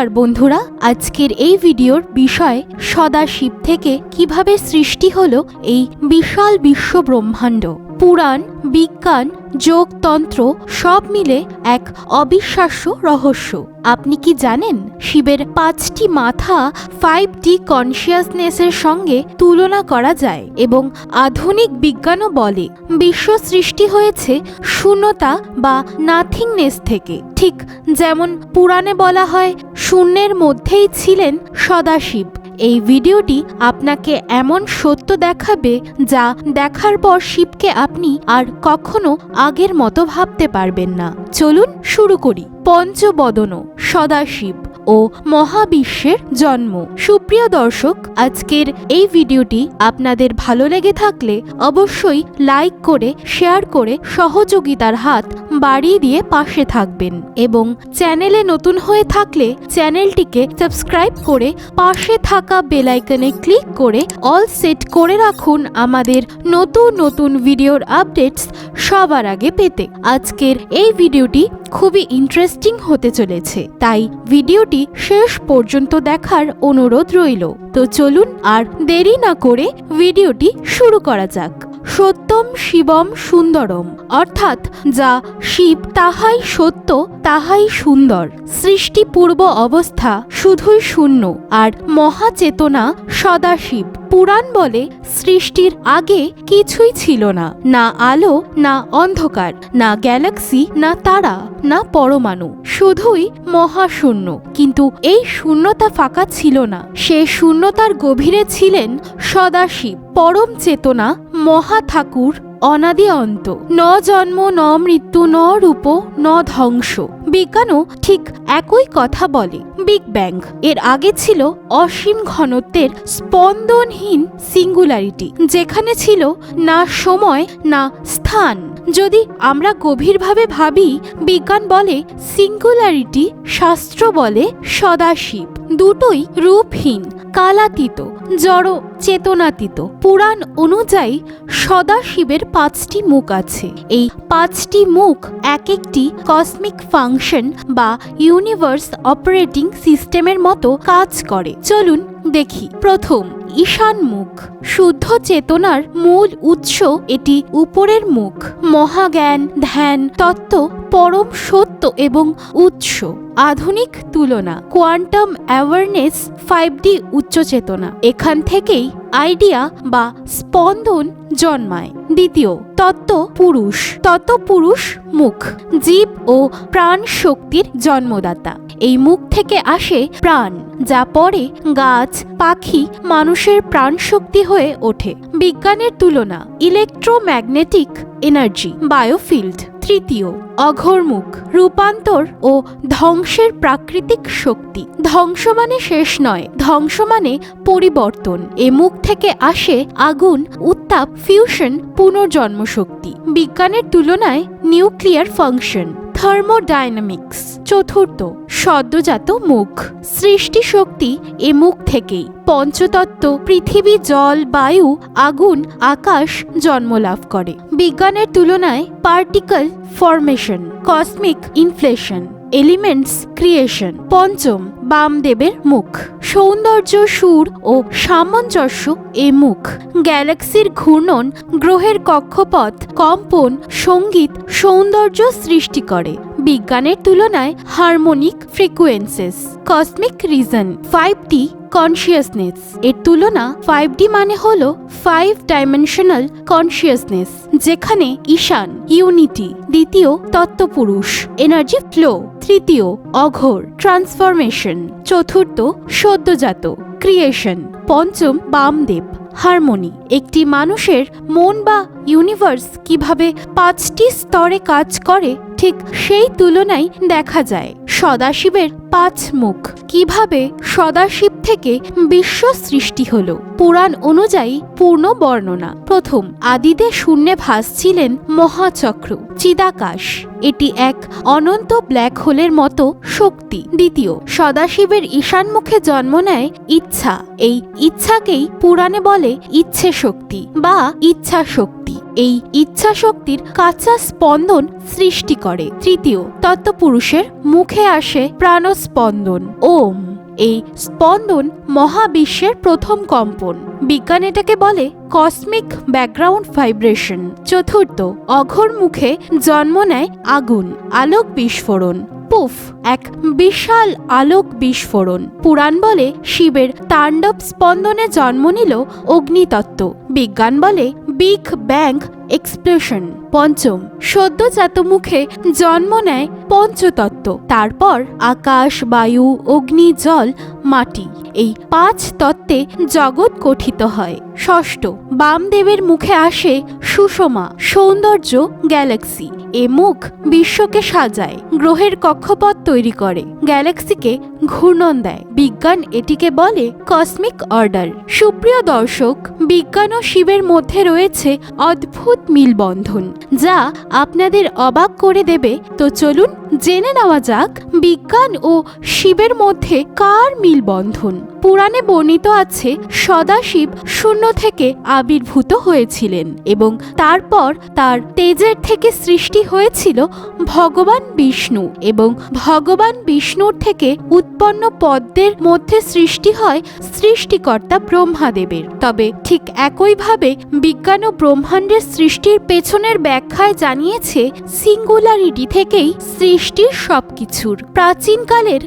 নমস্কার বন্ধুরা, আজকের এই ভিডিওর বিষয় সদাশিব থেকে কীভাবে সৃষ্টি হলো এই বিশাল বিশ্ব ব্রহ্মাণ্ড পুরাণ, বিজ্ঞান, যোগতন্ত্র সব মিলে এক অবিশ্বাস্য রহস্য। আপনি কি জানেন শিবের পাঁচটি মাথা ফাইভ ডি কনসিয়াসনেসের সঙ্গে তুলনা করা যায় এবং আধুনিক বিজ্ঞানও বলে বিশ্ব সৃষ্টি হয়েছে শূন্যতা বা নাথিংনেস থেকে। ঠিক যেমন পুরাণে বলা হয়, শূন্যের মধ্যেই ছিলেন সদাশিব। এই ভিডিওটি আপনাকে এমন সত্য দেখাবে যা দেখার পর শিবকে আপনি আর কখনো আগের মতো ভাবতে পারবেন না। চলুন শুরু করি। পঞ্চবদন সদাশিব। ও মহাবিশ্বের জন্ম। সুপ্রিয় দর্শক, আজকের এই ভিডিওটি আপনাদের ভালো লেগে থাকলে অবশ্যই লাইক করে, শেয়ার করে সহযোগিতার হাত বাড়িয়ে দিয়ে পাশে থাকবেন এবং চ্যানেলে নতুন হয়ে থাকলে চ্যানেলটিকে সাবস্ক্রাইব করে পাশে থাকা বেলাইকনে ক্লিক করে অল সেট করে রাখুন আমাদের নতুন নতুন ভিডিওর আপডেটস সবার আগে পেতে। আজকের এই ভিডিওটি খুবই ইন্টারেস্টিং হতে চলেছে। তাই ভিডিওটি শেষ পর্যন্ত দেখার অনুরোধ রইল। তো চলুন আর দেরি না করে ভিডিওটি শুরু করা যাক। সত্যম শিবম সুন্দরম, অর্থাৎ যা শিব তাহাই সত্য, তাহাই সুন্দর। সৃষ্টি পূর্ব অবস্থা শুধুই শূন্য, আর মহাচেতনা সদাশিব। পুরাণ বলে সৃষ্টির আগে কিছুই ছিল না না আলো, না অন্ধকার, না গ্যালাক্সি, না তারা, না পরমাণু, শুধুই মহাশূন্য। কিন্তু এই শূন্যতা ফাঁকা ছিল না। সে শূন্যতার গভীরে ছিলেন সদাশিব, পরম চেতনা মহা ঠাকুর অনাদি অন্ত ন জন্ম, ন মৃত্যু, ন রূপ, ন ধ্বংস। বিজ্ঞানও ঠিক একই কথা বলে। Big bang. এর আগে ছিল অসীম ঘনত্বের স্পন্দনহীন সিঙ্গুলারিটি, যেখানে ছিল না সময়, না স্থান। যদি আমরা গভীরভাবে ভাবি, বিজ্ঞান বলে সিঙ্গুলারিটি শাস্ত্র বলে সদাশিব। দুটোই রূপহীন, কালাতীত, জড় চেতনাতীত। পুরাণ অনুযায়ী সদাশিবের পাঁচটি মুখ আছে। এই পাঁচটি মুখ এক একটি কসমিক ফাংশন বা ইউনিভার্স অপারেটিং সিস্টেমের মতো কাজ করে। চলুন দেখি। প্রথম, ঈশান মুখ। শুদ্ধ চেতনার মূল উৎস এটি উপরের মুখ। মহাজ্ঞান, ধ্যান, তত্ত্ব, পরম সত্য এবং উৎস। আধুনিক তুলনা, কোয়ান্টাম অ্যাওয়ারনেস, ফাইভ ডি উচ্চ চেতনা। এখান থেকেই আইডিয়া বা স্পন্দন জন্মায়। দ্বিতীয়, তত্ত্ব পুরুষ। তত্ত্ব পুরুষ মুখ। জীব ও প্রাণ শক্তির জন্মদাতা। এই মুখ থেকে আসে প্রাণ। যা পরে গাছ, পাখি, মানুষের প্রাণ শক্তি হয়ে ওঠে। বিজ্ঞানের তুলনা ইলেকট্রোম্যাগনেটিক এনার্জি বায়োফিল্ড তৃতীয়, অঘরমুখ, রূপান্তর ও ধ্বংসের প্রাকৃতিক শক্তি। ধ্বংস মানে শেষ নয়, ধ্বংস মানে পরিবর্তন। এ মুখ থেকে আসে আগুন, উত্তাপ ফিউশন পুনর্জন্ম শক্তি বিজ্ঞানের তুলনায় নিউক্লিয়ার ফাংশন থার্মোডাইনামিক্স, চতুর্থ, সদ্যজাত মুখ। সৃষ্টি শক্তি এ মুখ থেকেই। পঞ্চতত্ত্ব, পৃথিবী, জল, বায়ু, আগুন, আকাশ জন্ম লাভ করে। বিজ্ঞানের তুলনায় particle formation cosmic inflation elements creation পঞ্চম বামদেবের মুখ। সৌন্দর্য সুর ও সামঞ্জস্য এ মুখ। গ্যালাক্সির ঘূর্ণন গ্রহের কক্ষপথ, কম্পন, সংগীত, সৌন্দর্য সৃষ্টি করে। বিজ্ঞানের তুলনায় harmonic frequencies, cosmic reason, five টি কনসিয়াসনেস। এর তুলনা ফাইভ ডি মানে হল ফাইভ ডাইমেনশনাল কনসিয়াসনেস, যেখানে ঈশান, ইউনিটি, দ্বিতীয় তত্ত্বপুরুষ, এনার্জি ফ্লো। তৃতীয় অঘোর ট্রান্সফরমেশন চতুর্থ সদ্যজাত ক্রিয়েশন পঞ্চম বামদেব হারমোনি একটি মানুষের মন বা ইউনিভার্স কীভাবে পাঁচটি স্তরে কাজ করে ঠিক সেই তুলনায় দেখা যায়। সদাশিবের পাঁচ মুখ। কীভাবে সদাশিব থেকে বিশ্ব সৃষ্টি হল? পুরাণ অনুযায়ী পূর্ণ বর্ণনা। প্রথম, আদিতে শূন্যে ভাসছিলেন মহাচক্র, চিদাকাশ। এটি এক অনন্ত ব্ল্যাক হোলের মতো শক্তি। দ্বিতীয়, সদাশিবের ঈশান মুখে জন্ম নেয় ইচ্ছা। এই ইচ্ছাকেই পুরাণে বলে ইচ্ছে শক্তি বা ইচ্ছা শক্তি এই ইচ্ছা শক্তির কাঁচা স্পন্দন সৃষ্টি করে। তৃতীয়, তত্ত্বপুরুষের মুখে আসে প্রাণস্পন্দন। ওম, এই স্পন্দন মহাবিশ্বের প্রথম কম্পন। বিজ্ঞান এটাকে বলে কসমিক ব্যাকগ্রাউন্ড ভাইব্রেশন চতুর্থ, অঘর মুখে জন্ম নেয় আগুন, আলোক বিস্ফোরণ। পুফ, এক বিশাল আলোক বিস্ফোরণ। পুরাণ বলে শিবের তাণ্ডব স্পন্দনে জন্ম নিল অগ্নিতত্ত্ব। বিজ্ঞান বলে বিগ ব্যাং এক্সপ্লোশন পঞ্চম সদ্যজাত মুখে জন্ম নেয় পঞ্চতত্ত্ব। তারপর আকাশ, বায়ু, অগ্নি, জল, মাটি। এই পাঁচ তত্ত্বে জগৎ গঠিত হয়। ষষ্ঠ, বামদেবের মুখে আসে সুষমা, সৌন্দর্য, গ্যালাক্সি। এ মুখ বিশ্বকে সাজায়, গ্রহের কক্ষপথ তৈরি করে। গ্যালাক্সিকে ঘূর্ণন দেয়। বিজ্ঞান এটিকে বলে কসমিক অর্ডার সুপ্রিয় দর্শক, বিজ্ঞান ও শিবের মধ্যে রয়েছে অদ্ভুত মিলবন্ধন, যা আপনাদের অবাক করে দেবে। তো চলুন জেনে নেওয়া যাক, বিজ্ঞান ও শিবের মধ্যে কার মিলবন্ধন? পুরাণে বর্ণিত আছে, সদাশিব শূন্য থেকে আবির্ভূত হয়েছিলেন এবং তারপর তার তেজের থেকে সৃষ্টি হয়েছিল ভগবান বিষ্ণু এবং ভগবান বিষ্ণুর থেকে উৎপন্ন পদ্মের মধ্যে সৃষ্টি হয় সৃষ্টিকর্তা ব্রহ্মাদেবের। তবে ঠিক একইভাবে বিজ্ঞান ও ব্রহ্মাণ্ডের সৃষ্টির পেছনের ব্যাখ্যায় জানিয়েছে, সিঙ্গুলারিটি থেকেই সৃষ্টির সবকিছুর। প্রাচীনকালের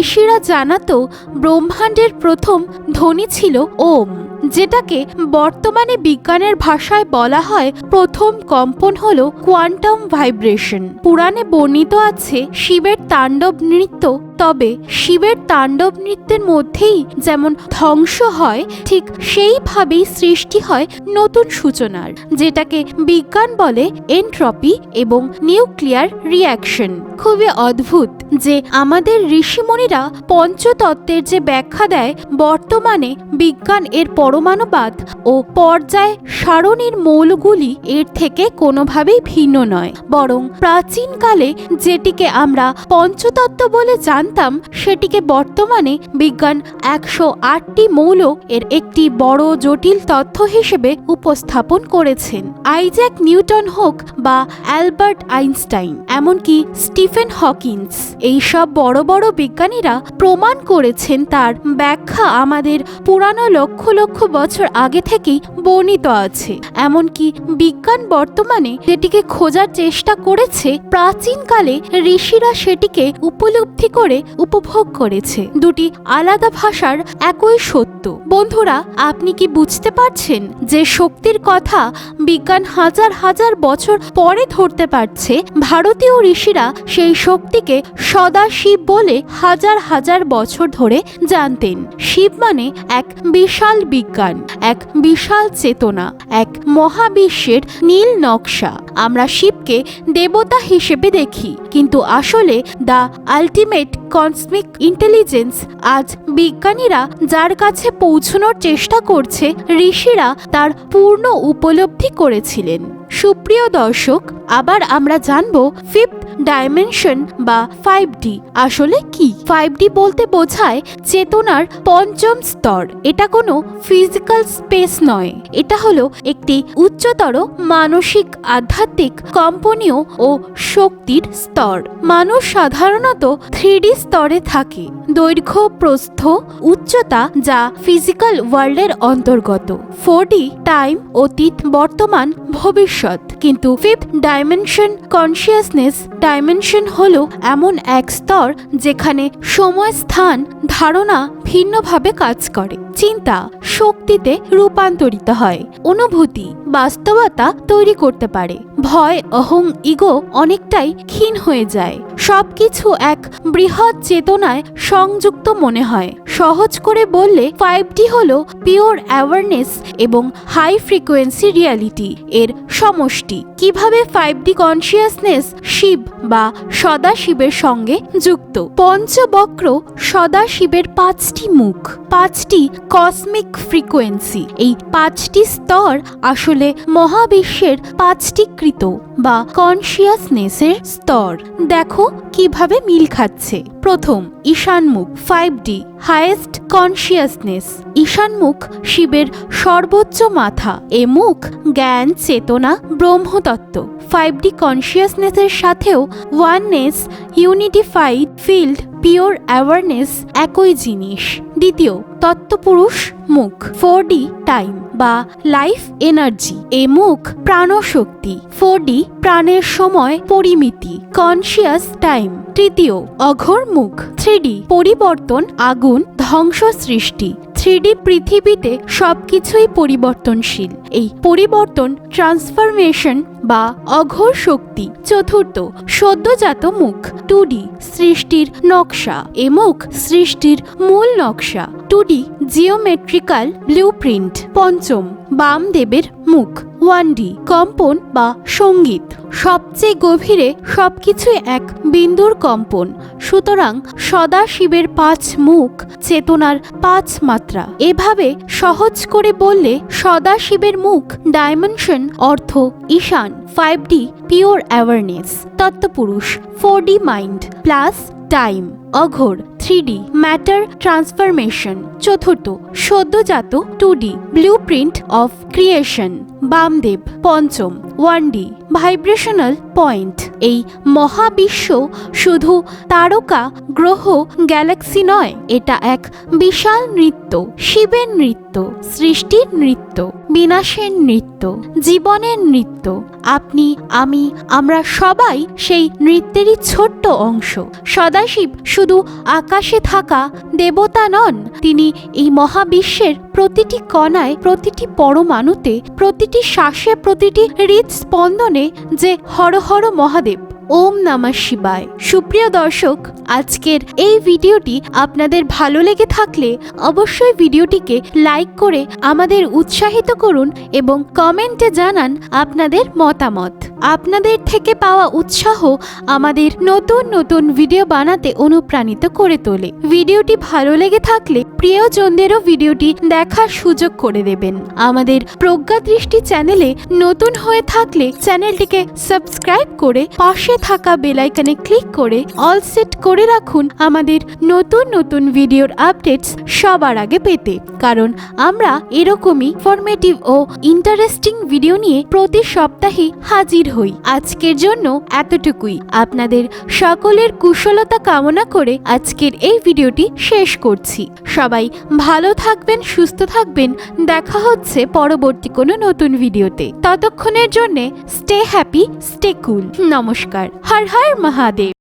ঋষিরা জানাতো, ব্রহ্মাণ্ডের প্রথম ধ্বনি ছিল ওম, যেটাকে বর্তমানে বিজ্ঞানের ভাষায় বলা হয় প্রথম কম্পন হল কোয়ান্টাম ভাইব্রেশন। পুরাণে বর্ণিত আছে শিবের তাণ্ডব নৃত্য তবে শিবের তাণ্ডব নৃত্যের মধ্যেই যেমন ধ্বংস হয়, ঠিক সেইভাবেই সৃষ্টি হয় নতুন সূচনার, যেটাকে বিজ্ঞান বলে এন্ট্রপি এবং নিউক্লিয়ার রিয়াকশন খুবই অদ্ভুত। যে আমাদের ঋষিমণিরা পঞ্চতত্ত্বের যে ব্যাখ্যা দেয়, বর্তমানে বিজ্ঞান এর পরমাণুবাদ ও পর্যায় সারণীর মৌলগুলি এর থেকে কোনোভাবেই ভিন্ন নয়। বরং প্রাচীনকালে যেটিকে আমরা পঞ্চতত্ত্ব বলে জানতাম, সেটিকে বর্তমানে বিজ্ঞান একশো আটটি মৌল এর একটি বড় জটিল তথ্য হিসেবে উপস্থাপন করেছেন। আইজ্যাক নিউটন হোক বা অ্যালবার্ট আইনস্টাইন, এমনকি স্টিফেন হকিন্স। এইসব বড় বড় বিজ্ঞানীরা প্রমাণ করেছেন তার ব্যাখ্যা আমাদের পুরানো লক্ষ লক্ষ বছর আগে থেকেই বর্ণিত আছে। এমনকি বিজ্ঞান বর্তমানে যেটিকে খোঁজার চেষ্টা করেছে, প্রাচীনকালে ঋষিরা সেটিকে উপলব্ধি করে উপভোগ করেছে। দুটি আলাদা ভাষার একই সত্য। বন্ধুরা, আপনি কি বুঝতে পারছেন যে শক্তির কথা বিজ্ঞান হাজার হাজার বছর পরে ধরতে পারছে? ভারতীয় ঋষিরা সেই শক্তিকে সদা শিব বলে হাজার হাজার বছর ধরে জানতেন। শিব মানে এক বিশাল বিজ্ঞান, এক বিশাল চেতনা, এক মহাবিশ্বের নীল নকশা। আমরা শিবকে দেবতা হিসেবে দেখি, কিন্তু আসলে দ্য আলটিমেট কসমিক ইন্টেলিজেন্স আজ বিজ্ঞানীরা যার কাছে পৌঁছানোর চেষ্টা করছে, ঋষিরা তার পূর্ণ উপলব্ধি করেছিলেন। সুপ্রিয় দর্শক, আবার আমরা জানব ফিফথ ডাইমেনশন বা ফাইভ ডি। আসলে কি? ফাইভ ডি বলতে বোঝায় চেতনার পঞ্চম স্তর। এটা কোনো ফিজিক্যাল স্পেস নয়। এটা হলো একটি উচ্চতর মানসিক আধ্যাত্মিক কম্পনীয় ও শক্তির স্তর। মানুষ সাধারণত থ্রি স্তরে থাকে। দৈর্ঘ্য, প্রস্থ, উচ্চতা যা ফিজিক্যাল ওয়ার্ল্ডের অন্তর্গত। ফোর ডি টাইম অতীত বর্তমান ভবিষ্যৎ। কিন্তু ফিফথ ডাইমেনশন কনসিয়াসনেস ডাইমেনশন হল এমন এক স্তর যেখানে সময় স্থান ধারণা ভিন্নভাবে কাজ করে। চিন্তা শক্তিতে রূপান্তরিত হয়। অনুভূতি বাস্তবতা তৈরি করতে পারে। ভয়, অহং, ইগো অনেকটাই ক্ষীণ হয়ে যায়। সবকিছু এক বৃহৎ চেতনায় সংযুক্ত মনে হয়। সহজ করে বললে ফাইভ ডি হল পিওর অ্যাওয়ারনেস এবং হাই ফ্রিকোয়েন্সি রিয়ালিটি এর সমষ্টি। কীভাবে ফাইভ ডি কনসিয়াসনেস শিব বা সদাশিবের সঙ্গে যুক্ত? পঞ্চবক্র সদাশিবের পাঁচটি মুখ। পাঁচটি কসমিক ফ্রিকোয়েন্সি এই পাঁচটি স্তর আসলে মহাবিশ্বের পাঁচটি কৃত। বা কনসিয়াসনেসের স্তর। দেখো কীভাবে মিল খাচ্ছে। প্রথম, ঈশানমুখ ফাইভ ডি হায়েস্ট কনসিয়াসনেস ঈশানমুখ, শিবের সর্বোচ্চ মাথা। এ মুখ, জ্ঞান, চেতনা, ব্রহ্মতত্ত্ব। ফাইভ ডি কনসিয়াসনেসের সাথেও oneness unified field pure awareness একই জিনিস। দ্বিতীয়, তত্ত্বপুরুষ মুখ। ফোর ডি টাইম বা লাইফ এনার্জি এ মুখ প্রাণশক্তি ফোর ডি প্রাণের সময় পরিমিতি কনসিয়াস টাইম তৃতীয়, অঘর মুখ থ্রি পরিবর্তন, আগুন, ধ্বংস সৃষ্টি থ্রি পৃথিবীতে সব কিছুই পরিবর্তনশীল। এই পরিবর্তন ট্রান্সফরমেশন বা অঘোর শক্তি। চতুর্থ, সদ্যজাত মুখ। টুডি সৃষ্টির নকশা। এ মুখ সৃষ্টির মূল নকশা। Two D geometrical blueprint. পঞ্চম বামদেবের মুখ ওয়ান ডি কম্পন বা সংগীত। সবচেয়ে গভীরে সবকিছুই এক বিন্দুর কম্পন। সুতরাং সদা শিবের পাঁচ মুখ, চেতনার পাঁচ মাত্রা। এভাবে সহজ করে বললে সদা শিবের মুখ ডাইমেনশন, অর্থ Ishan, five D, pure awareness, তত্ত্বপুরুষ, four D mind, plus time Aghor three D matter transformation চতুর্থ সদ্যজাত two D blue print of creation Vamadev পঞ্চম ওয়ান ডি ভাইব্রেশনাল পয়েন্ট এই মহাবিশ্ব শুধু তারকা গ্রহ গ্যালাক্সি নয়, এটা এক বিশাল নৃত্য, শিবের নৃত্য, সৃষ্টির নৃত্য, বিনাশের নৃত্য, জীবনের নৃত্য আপনি, আমি, আমরা সবাই সেই নৃত্যেরই ছোট্ট অংশ। সদাশিব শুধু আকাশে থাকা দেবতা নন, তিনি এই মহাবিশ্বের প্রতিটি কণায় প্রতিটি পরমাণুতে, প্রতিটি শ্বাসে প্রতিটি হৃদস্পন্দনে যে হর হর মহাদেব। ওম নমঃ শিবায়। সুপ্রিয় দর্শক, আজকের এই ভিডিওটি আপনাদের ভালো লেগে থাকলে অবশ্যই ভিডিওটিকে লাইক করে আমাদের উৎসাহিত করুন এবং কমেন্টে জানান আপনাদের মতামত। আপনাদের থেকে পাওয়া উৎসাহ আমাদের নতুন নতুন ভিডিও বানাতে অনুপ্রাণিত করে তোলে। ভিডিওটি ভালো লেগে থাকলে প্রিয়জনদেরও ভিডিওটি দেখার সুযোগ করে দেবেন। আমাদের প্রজ্ঞা দৃষ্টি চ্যানেলে নতুন হয়ে থাকলে চ্যানেলটিকে সাবস্ক্রাইব করে পাশে থাকা বেলাইকনে ক্লিক করে অল সেট করে রাখুন আমাদের নতুন নতুন ভিডিওর আপডেটস সবার আগে পেতে। কারণ আমরা এরকমই ফরমেটিভ ও ইন্টারেস্টিং ভিডিও নিয়ে প্রতি সপ্তাহে হাজির হই। আজকের জন্য এতটুকুই। আপনাদের সকলের কুশলতা কামনা করে আজকের এই ভিডিওটি শেষ করছি। সবাই ভালো থাকবেন, সুস্থ থাকবেন। দেখা হচ্ছে পরবর্তী কোনো নতুন ভিডিওতে ততক্ষণের জন্যে স্টে হ্যাপি স্টে কুল নমস্কার। হর হর মহাদেব